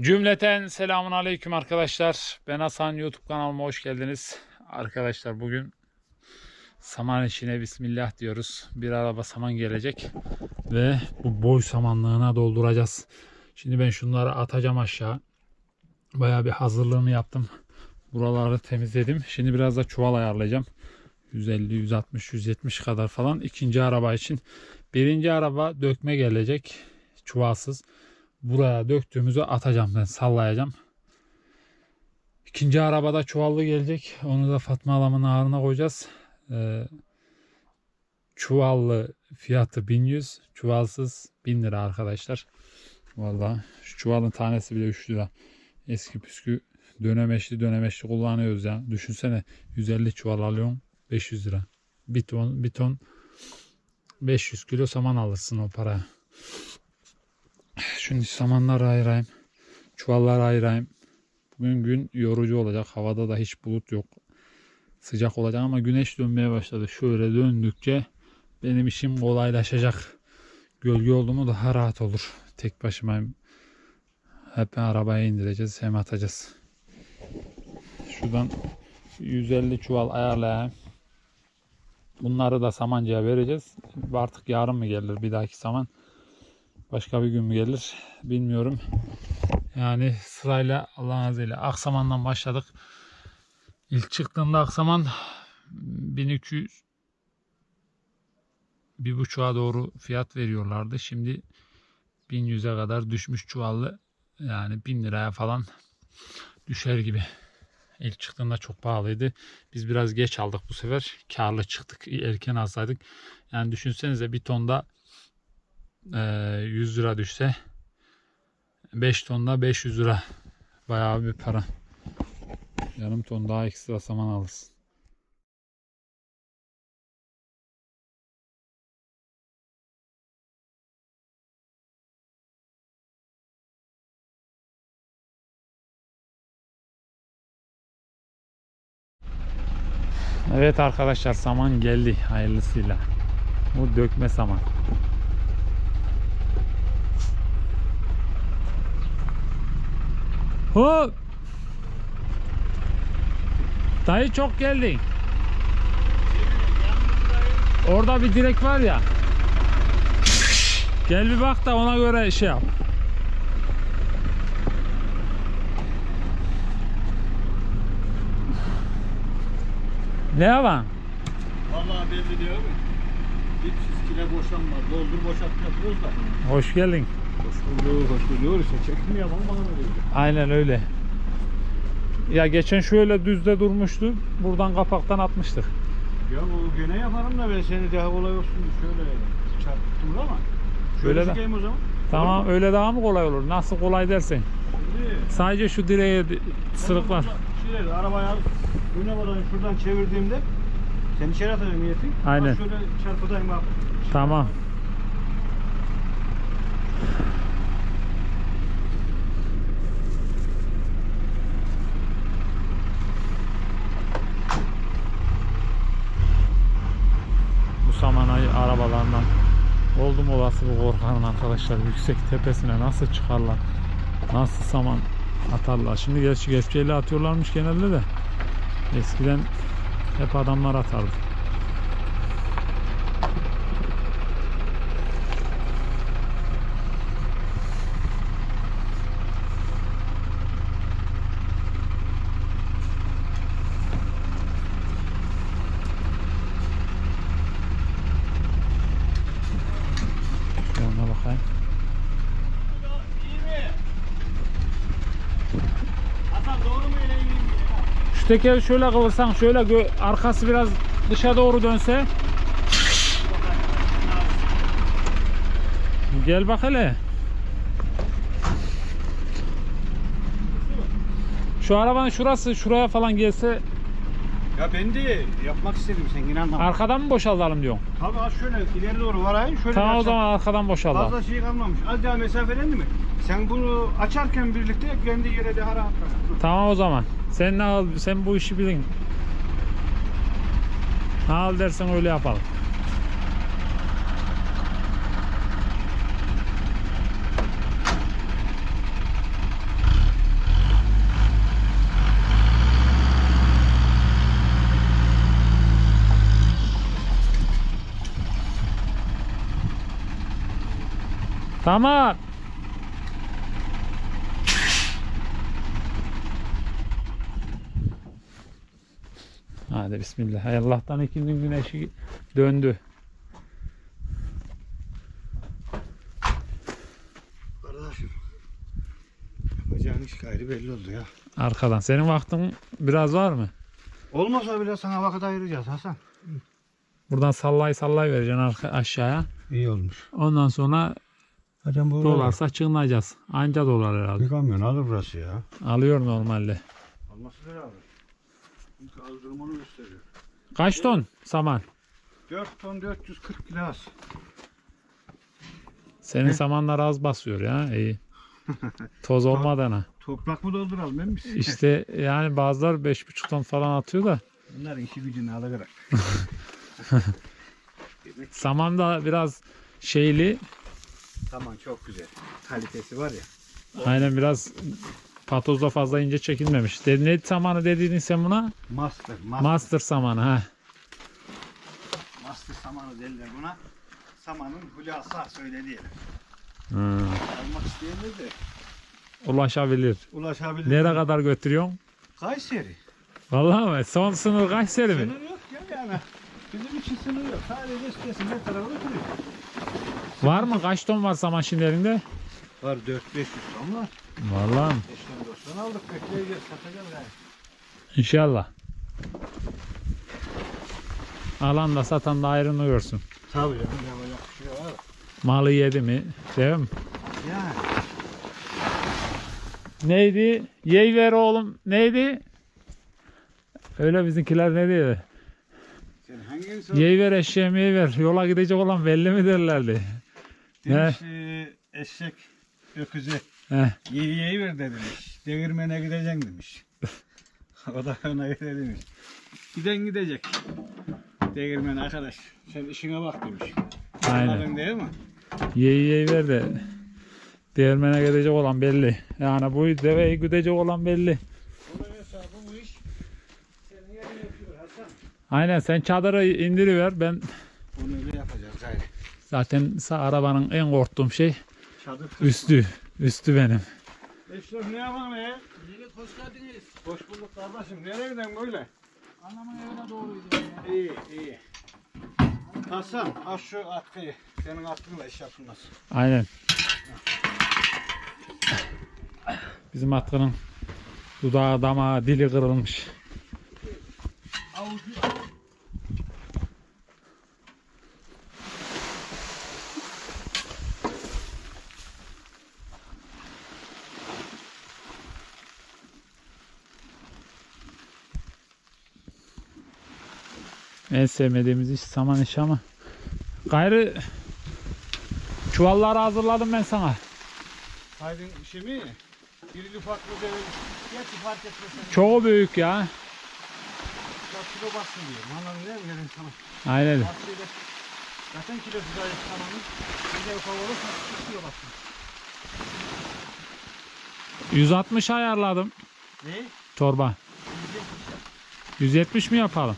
Cümleten selamun aleyküm arkadaşlar. Ben Hasan YouTube kanalıma hoş geldiniz. Arkadaşlar bugün saman işine bismillah diyoruz. Bir araba saman gelecek ve bu boy samanlığına dolduracağız. Şimdi ben şunları atacağım aşağı. Bayağı bir hazırlığını yaptım. Buraları temizledim. Şimdi biraz da çuval ayarlayacağım. 150, 160, 170 kadar falan ikinci araba için. Birinci araba dökme gelecek. Çuvalsız buraya döktüğümüzü atacağım ben sallayacağım. İkinci arabada çuvallı gelecek. Onu da Fatma Alam'ın ağırına koyacağız. Ee, çuvallı fiyatı 1100. Çuvalsız 1000 lira arkadaşlar. Vallahi şu çuvalın tanesi bile 3 lira. Eski püskü dönemeçli dönemeçli kullanıyoruz ya. Düşünsene 150 çuval alıyorum 500 lira. Bir ton, bir ton 500 kilo saman alırsın o paraya. Şimdi samanları ayırayım. Çuvalları ayırayım. Bugün gün yorucu olacak. Havada da hiç bulut yok. Sıcak olacak ama güneş dönmeye başladı. Şöyle döndükçe benim işim kolaylaşacak. Gölge oldu daha rahat olur. Tek başımayım. Hep arabaya indireceğiz hem atacağız. Şuradan 150 çuval ayarlayayım. Bunları da samancıya vereceğiz. Artık yarın mı gelir bir dahaki saman? Başka bir gün mü gelir bilmiyorum. Yani sırayla Allah'ın izniyle Aksaman'dan başladık. İlk çıktığında Aksaman 1200 bir buçuğa doğru fiyat veriyorlardı. Şimdi 1100'e kadar düşmüş çuvallı. Yani 1000 liraya falan düşer gibi. İlk çıktığında çok pahalıydı. Biz biraz geç aldık bu sefer. Karlı çıktık. Erken alsaydık. Yani düşünsenize bir tonda 100 lira düşse 5 tonda 500 lira bayağı bir para. Yarım ton daha ekstra saman alırsın. Evet arkadaşlar saman geldi hayırlısıyla. Bu dökme saman. Hop. Dayı çok geldin. Orada bir direk var ya. Gel bir bak da ona göre şey yap. Ne yapan? Vallahi belli diyor mu? Dipsiz kile boşanma. Doldur boşalt yapıyoruz da. Hoş geldin. Hoş bulduk, hoş bulduk. İşte ama bana öyle diyor. Aynen öyle. Ya geçen şöyle düzde durmuştu. Buradan kapaktan atmıştık. Ya bu gene yaparım da ben seni daha kolay olsun diye şöyle çarptım ama. Şöyle Şöyle de- çekeyim o zaman. Tamam öyle daha mı kolay olur? Nasıl kolay dersin? Şimdi, Sadece şu direğe di- sırıklar. Şöyle. Öne buradan şuradan çevirdiğimde sen içeri atacaksın niyetin. Aynen. Bak Şöyle çarpıdayım bak. Tamam. Bu saman ayı arabalarından oldum korkarım arkadaşlar. Yüksek tepesine nasıl çıkarlar? Nasıl saman atarlar? Şimdi gerçi kepçeyle atıyorlarmış genelde de. Eskiden hep adamlar atardı. Ona bakayım. İyi mi? Hasan doğru mu öyle iyi mi? Şu tekeri şöyle kıvırsan şöyle arkası biraz dışa doğru dönse. Gel bak hele. Şu arabanın şurası şuraya falan gelse Ya ben de yapmak istedim sen anlamadın. arkadan mı boşaltalım diyorsun? Tabii az şöyle ileri doğru varayım. Şöyle Tamam o zaman arkadan boşaltalım. Fazla şey kalmamış. Az daha mesafelendi mi? Sen bunu açarken birlikte kendi yere daha rahat bırak. Tamam o zaman. Sen ne al, sen bu işi bilin. Ne al dersen öyle yapalım. Tamam. Hadi bismillah. Hay Allah'tan ikindin güneşi döndü. Kardeşim. Yapacağın iş gayrı belli oldu ya. Arkadan. Senin vaktin biraz var mı? Olmasa bile sana vakit ayıracağız Hasan. Buradan sallay sallay vereceksin arka, aşağıya. İyi olmuş. Ondan sonra Hocam bu dolarsa çığınacağız. Anca dolar herhalde. Bir kamyon alır burası ya. Alıyor normalde. Alması bile alır. Çünkü gösteriyor. Kaç ton saman? 4 ton 440 kilo az. Senin samanlar az basıyor ya. İyi. Toz olmadan ha. Toprak mı dolduralım emmi? İşte yani bazılar 5,5 ton falan atıyor da Bunlar işi gücünü alarak. saman da biraz şeyli. Tamam çok güzel. Kalitesi var ya. Aynen biraz patozda fazla ince çekilmemiş. De, ne samanı dediğin sen buna? Master. Master, Master samanı ha. master samanı derler buna. Samanın hülasa söyle diyelim. Hı. Almak isteyenler de Ulaşabilir. ulaşabilir. Nereye kadar götürüyorsun? Kayseri. Vallahi mi? Son sınır Kayseri mi? Sınır yok ya yani. Bizim için sınır yok. Sadece istesin her tarafa götürüyor. Var mı? Kaç ton var saman şimdi elinde? Var 4-500 ton var. Vallahi mi? Eşten aldık bekleyeceğiz satacağız yani. İnşallah. Alan da satan da ayrını görsün. Tabii canım yapacak bir şey var. Malı yedi mi? Değil mi? Yani. Neydi? Yey ver oğlum. Neydi? Öyle bizimkiler ne diyor? Yey ver eşeğimi yey ver. Yola gidecek olan belli mi derlerdi. Demiş e, eşek öküze Heh. yeyi yeyi ver de demiş. Devirmene gideceksin demiş. o da ona göre demiş. Giden gidecek. Devirmen arkadaş. Sen işine bak demiş. Aynen. Anladın değil mi? Yey yey ver de. Değirmene gidecek olan belli. Yani bu deveyi gidecek olan belli. Aynen sen çadırı indiriver. Ben Onu öyle yapacağız gayrı. zaten arabanın en korktuğum şey Çadır üstü. Üstü benim. Eşref ne yapalım ya? Yiğit hoş geldiniz. Hoş bulduk kardeşim. Nereye gidelim böyle? Anamın evine doğru gidiyorum ya. İyi iyi. Hasan al şu atkıyı. Senin atkınla iş yapılmaz. Aynen. Bizim atkının dudağı, damağı, dili kırılmış. En sevmediğimiz iş saman işi ama. Gayrı çuvalları hazırladım ben sana. Haydın işi mi? Biri ufaklı devemiş. Gerçi fark etmez. Çok. Çok büyük ya. kilo bassın diyorum. Anladın değil mi? Sana. Aynen. Bak şeyde. Zaten kilosu gayet tamamı. Bir de ufak olursa 2 kilo bassın. 160 ayarladım Ne? torba. 170 mi yapalım?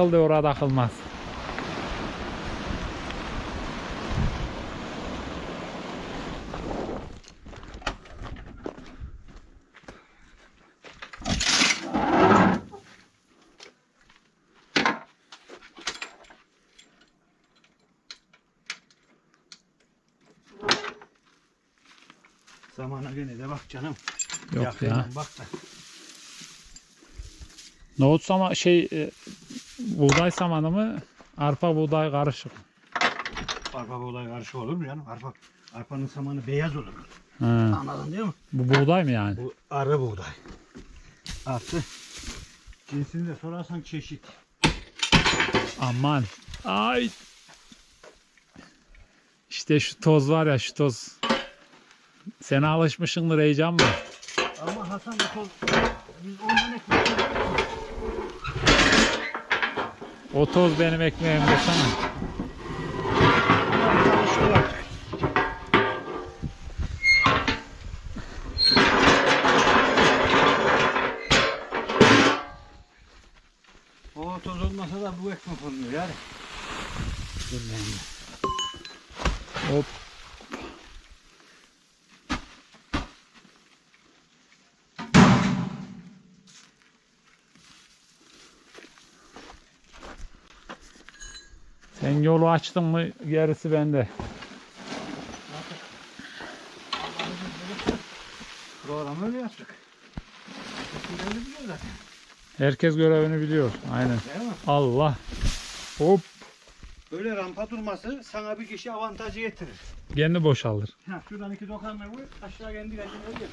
Takıldı orada takılmaz. Zamana gene de bak canım. Yok Yakından ya. Bak da. Nohut sama şey e, buğday samanı mı? Arpa buğday karışık. Arpa buğday karşı olur mu canım? Arpa, arpanın samanı beyaz olur. Ha, Anladın değil mi? bu buğday mı yani? Bu arı buğday. Artı cinsini de sorarsan çeşit. Aman. Ay. İşte şu toz var ya şu toz. Sen alışmışsındır heyecan mı? Ama Hasan da toz, biz ondan ekmek O toz benim ekmeğim desene. O toz olmasa da bu ekmek olmuyor yani. De. Hop. Sen yolu açtın mı gerisi bende. Programı öyle yaptık. Herkes görevini biliyor. Aynen. Allah. Hop. Böyle rampa durması sana bir kişi avantajı getirir. Kendi boşalır. Ha, şuradan iki dokanla vur, aşağı kendi kendine gel.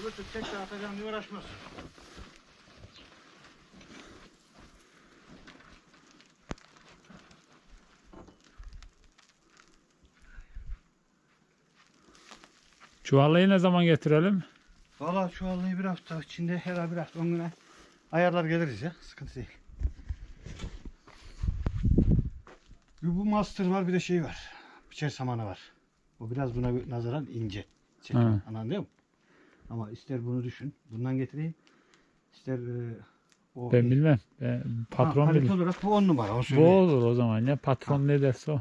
Öbür tek de atacağım diye uğraşmaz. Çuvallayı ne zaman getirelim? Valla şu vallahi bir hafta içinde her ay bir hafta on güne ayarlar geliriz ya. Sıkıntı değil. Bir bu master var bir de şey var. Biçer samanı var. O biraz buna bir nazaran ince. Çekim. Ha. Anladın mı? Ama ister bunu düşün. Bundan getireyim. İster e, o Ben bilmem. Ben, patron ha, bilir. olarak bu on numara. Onu Bu olur o zaman ya. Patron ne derse o.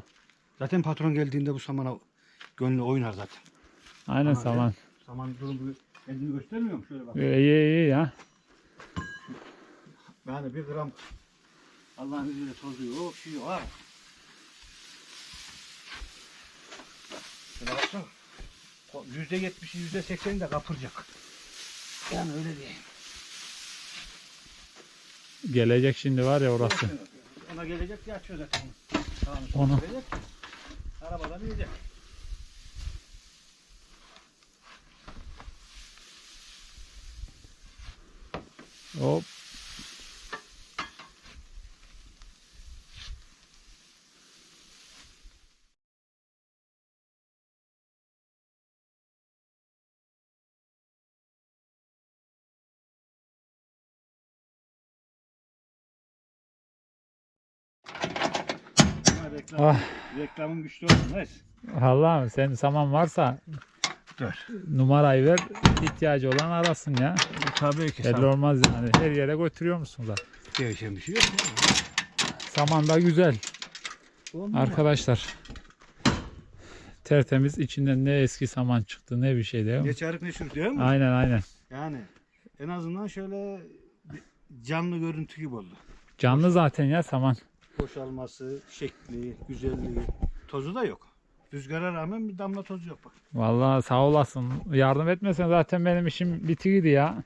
Zaten patron geldiğinde bu samana gönlü oynar zaten. Aynen Tamam, saman. Saman durumu kendini göstermiyor mu? Şöyle bak. İyi iyi iyi ya. Yani bir gram Allah'ın izniyle tozu yok, şey yok ha. Şuna baksana. Yüzde yetmişi, yüzde sekseni de kapıracak. Yani öyle diyeyim. Gelecek şimdi var ya orası. Ona gelecek diye açıyor zaten. Tamam, Onu. Gelecek. Arabada binecek. Hop. Reklam, Ah. reklamın güçlü olsun. Allah'ım sen saman varsa Dur. numarayı ver. ihtiyacı olan arasın ya. Tabii ki. Belli olmaz yani. Her yere götürüyor musun da? Değişen bir şey yok. Saman da güzel. Olmaz. Arkadaşlar. Tertemiz içinden ne eski saman çıktı ne bir şey değil mi? Ne çarık ne şur değil mi? Aynen aynen. Yani en azından şöyle canlı görüntü gibi oldu. Canlı zaten ya saman. Boşalması, şekli, güzelliği, tozu da yok. Rüzgara rağmen bir damla toz yok bak. Vallahi sağ olasın. Yardım etmesen zaten benim işim bitigiydi ya.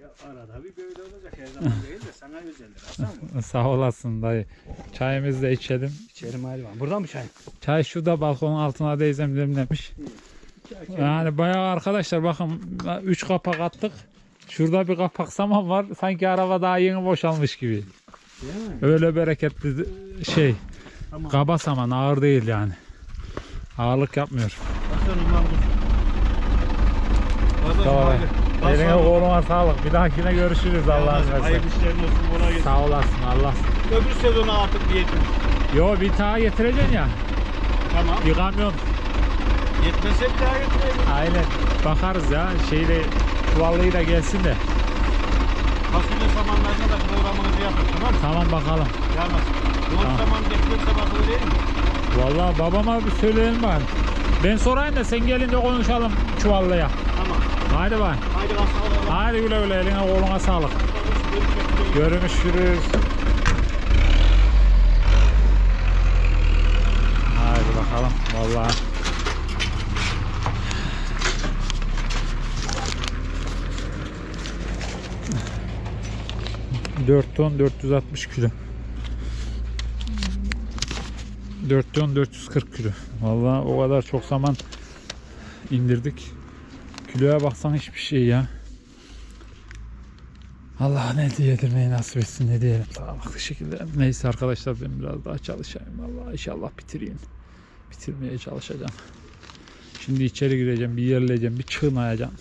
Ya arada bir böyle olacak her zaman değil de sana özeldir. Hasan mı? Sağ olasın dayı. Çayımızı da içelim. İçerim hali var. Buradan mı çay? Çay şurada balkonun altına teyzem demlemiş. Yani bayağı arkadaşlar bakın 3 kapak attık. Şurada bir kapak saman var. Sanki araba daha yeni boşalmış gibi. Değil mi? Öyle bereketli şey. Tamam. Kaba saman ağır değil yani. Ağırlık yapmıyor. Baksana. Kardeşim, Tamam. Eline koluna sağlık. Bir dahakine görüşürüz Allah'ın izniyle. Hayırlı işlerin olsun. Kolay gelsin. Sağ olasın Allah. Öbür sezona artık diyetim. Yo bir daha getireceksin ya. Tamam. Bir kamyon. Yetmezse bir daha getireyim. Aynen. Bakarız ya. Şeyle çuvallıyı da gelsin de. Fasulye samanlarına da programınızı yapın tamam mı? Tamam bakalım. Yalnız. Yoğurt Tamam. saman bekliyorsa bakılı değil mi? Vallahi babama bir söyleyelim bari. Ben sorayım da sen gelince konuşalım çuvallıya. Tamam. Haydi bak. Haydi bakalım. Haydi güle güle eline koluna sağlık. Görüşürüz. Haydi bakalım. Vallahi. Dört ton 460 kilo. 4 ton 440 kilo. Vallahi o kadar çok zaman indirdik. Kiloya baksan hiçbir şey ya. Allah ne diyelim nasip etsin ne diyelim. Sağlıklı şekilde. Neyse arkadaşlar ben biraz daha çalışayım. Allah inşallah bitireyim. Bitirmeye çalışacağım. Şimdi içeri gireceğim, bir yerleyeceğim, bir çığınayacağım.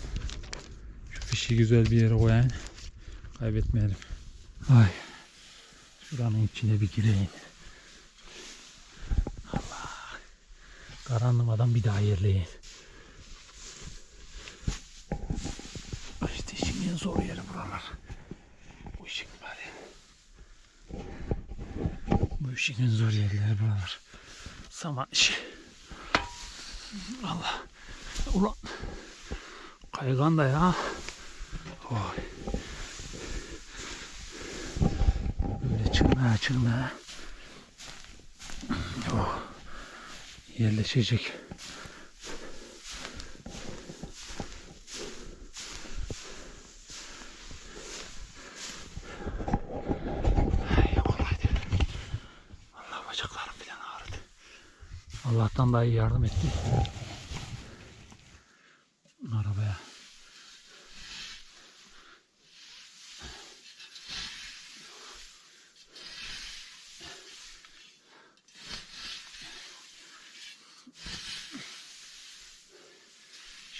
Şu fişi güzel bir yere koyayım. Kaybetmeyelim. Ay. Şuranın içine bir gireyim. Karanlamadan bir daha yerleyin. İşte işin en zor yeri buralar. Bu işin ya. Bu işin en zor yerleri buralar. Saman işi. Allah. Ulan. Kaygan da ya. Oy. Böyle çıkmaya çıkmaya. Yerleşecek. Allah. Allah'tan daha iyi yardım etti. Arabaya.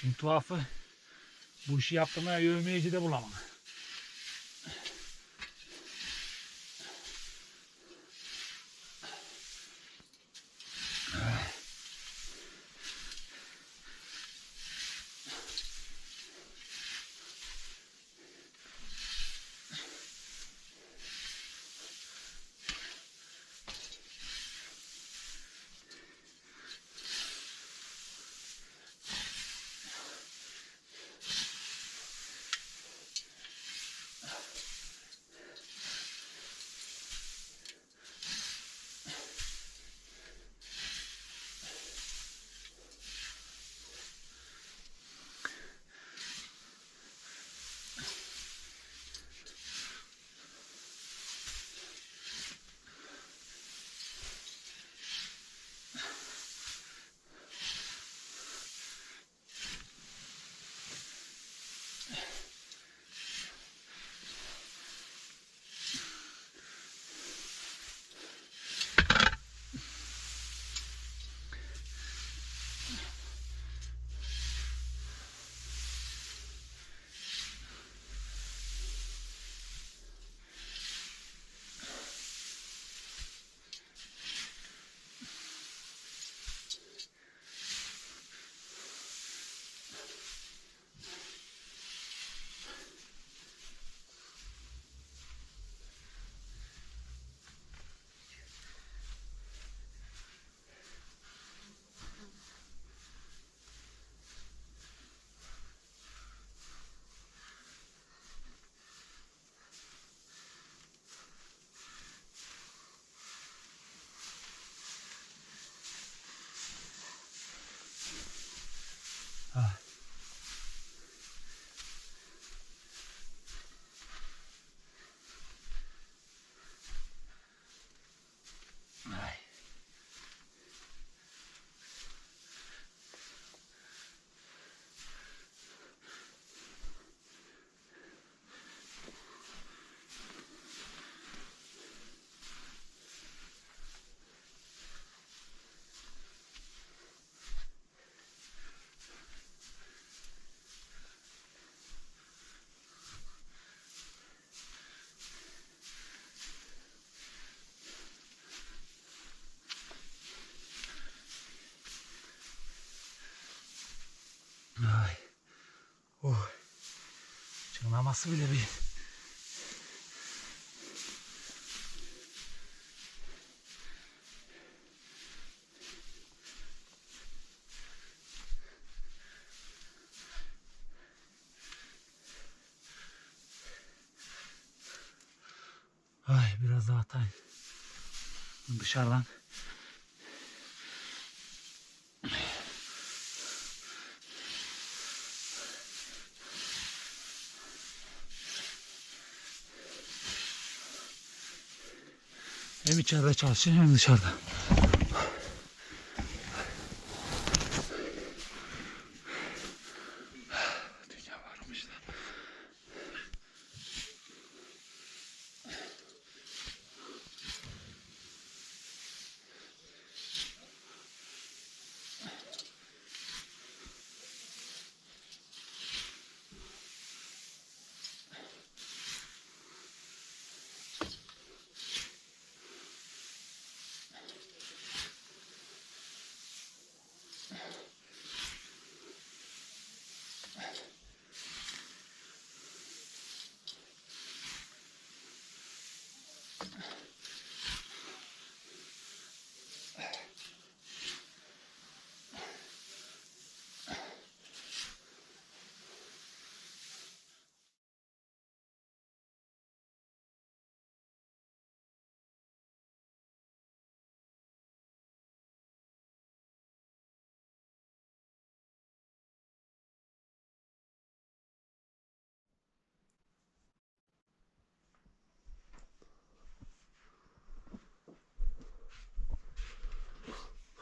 Şimdi tuhafı bu işi yaptırmaya yövmeyeci de bulamam. Çınlaması bile bir. Ay biraz daha atayım. Dışarıdan. İçeride çalışıyor hem dışarıda.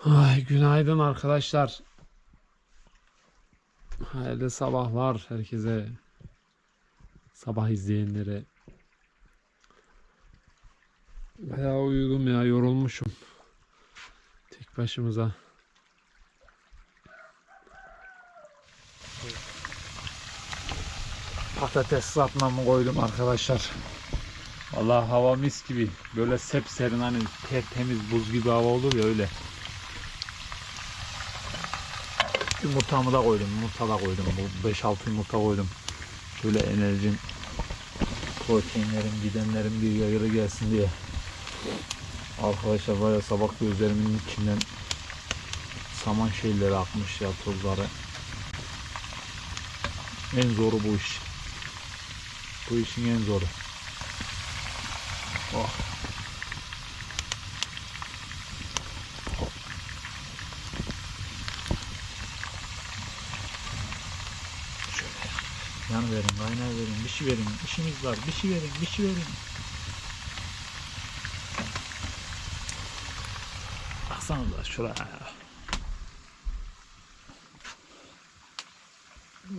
Ay günaydın arkadaşlar. Hayırlı sabahlar herkese. Sabah izleyenlere. Bayağı uyudum ya yorulmuşum. Tek başımıza. Patates satmamı koydum arkadaşlar. Vallahi hava mis gibi. Böyle sepserin hani tertemiz buz gibi hava olur ya öyle. Yumurtamı da koydum. Yumurta da koydum. Bu 5-6 yumurta koydum. Şöyle enerjim, proteinlerim, gidenlerim bir yayılı gelsin diye. Arkadaşlar ya sabah gözlerimin içinden saman şeyleri akmış ya tozları. En zoru bu iş. Bu işin en zoru. Oh. Verin, kaynağı verin, bir şey verin, işimiz var, bir şey verin, bir şey verin. Baksanıza şuraya.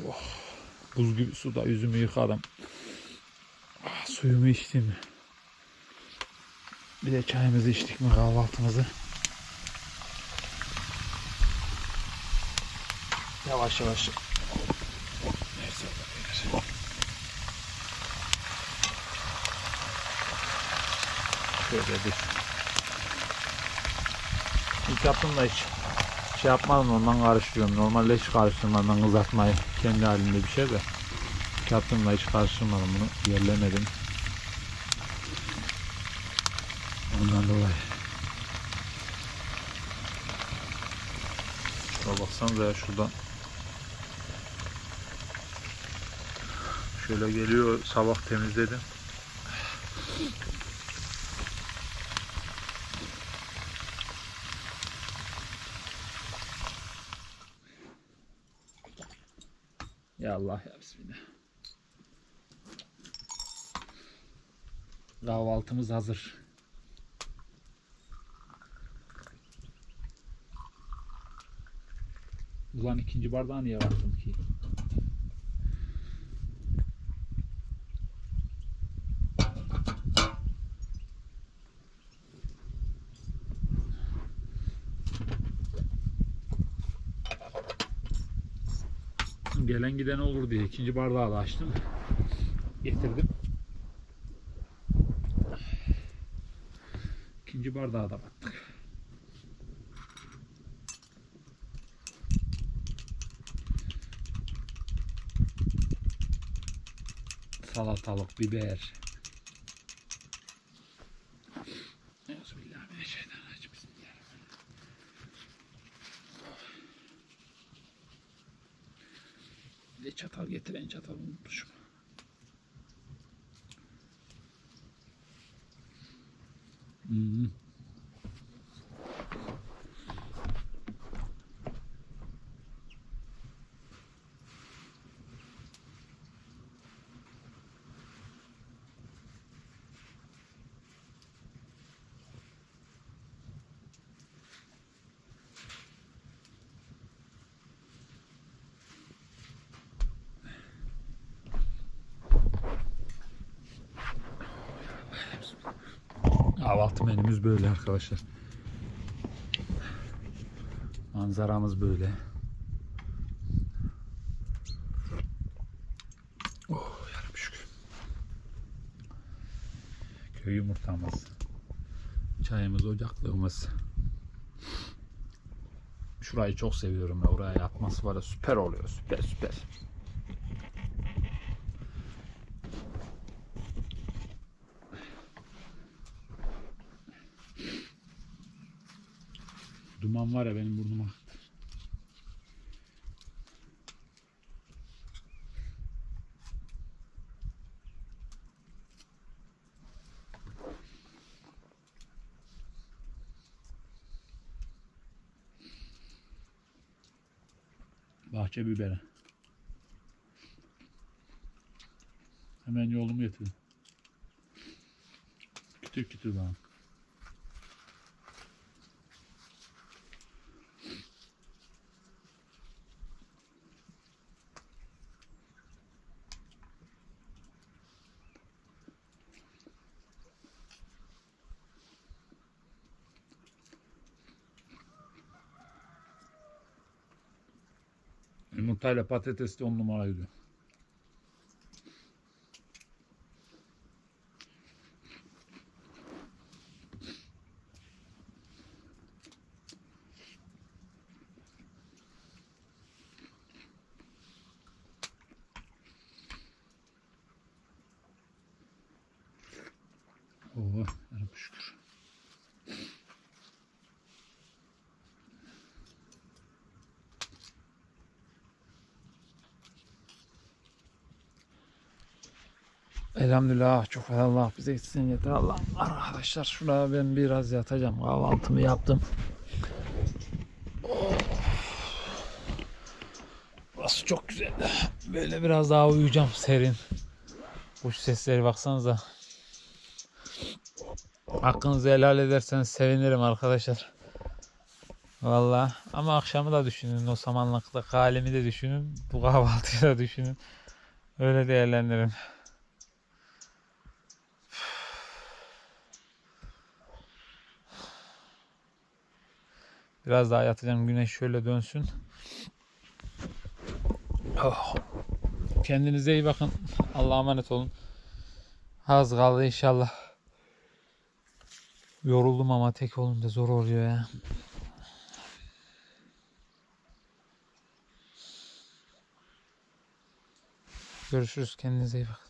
Oh, buz gibi suda yüzümü yıkadım. Ah, suyumu içtim. Bir de çayımızı içtik mi kahvaltımızı. Yavaş yavaş Şöyle bir. İlk yaptım da hiç şey yapmadım ondan karıştırıyorum. Normalde hiç karıştırmadan kızartmayı kendi halinde bir şey de. İlk yaptım da hiç karıştırmadım bunu. Yerlemedim. Ondan dolayı. Şuna baksanıza ya şuradan Şöyle geliyor sabah temizledim. Ya Allah ya Bismillah. Kahvaltımız hazır. Ulan ikinci bardağı niye baktım ki? Gelen giden olur diye ikinci bardağı da açtım. Getirdim. İkinci bardağa da baktık. Salatalık, biber. Kahvaltı menümüz böyle arkadaşlar. Manzaramız böyle. Oh yarım şükür. Köy yumurtamız. Çayımız, ocaklığımız. Şurayı çok seviyorum ya. Oraya yatması var süper oluyor. Süper süper. Duman var ya benim burnuma. Bahçe biberi. Hemen yolumu getirdim. Kütür kütür bana. Yumurtayla patates de on numara gidiyor. Oh, Rabbim şükür. Elhamdülillah çok Allah bize etsin yeter Allah. Arkadaşlar şuraya ben biraz yatacağım. Kahvaltımı yaptım. Oh. Burası çok güzel. Böyle biraz daha uyuyacağım serin. Kuş sesleri baksanıza. Hakkınızı helal ederseniz sevinirim arkadaşlar. Vallahi ama akşamı da düşünün. O samanlıkta halimi de düşünün. Bu kahvaltıyı da düşünün. Öyle değerlendirin. Biraz daha yatacağım. Güneş şöyle dönsün. Oh. Kendinize iyi bakın. Allah'a emanet olun. Az kaldı inşallah. Yoruldum ama tek olunca zor oluyor ya. Görüşürüz. Kendinize iyi bakın.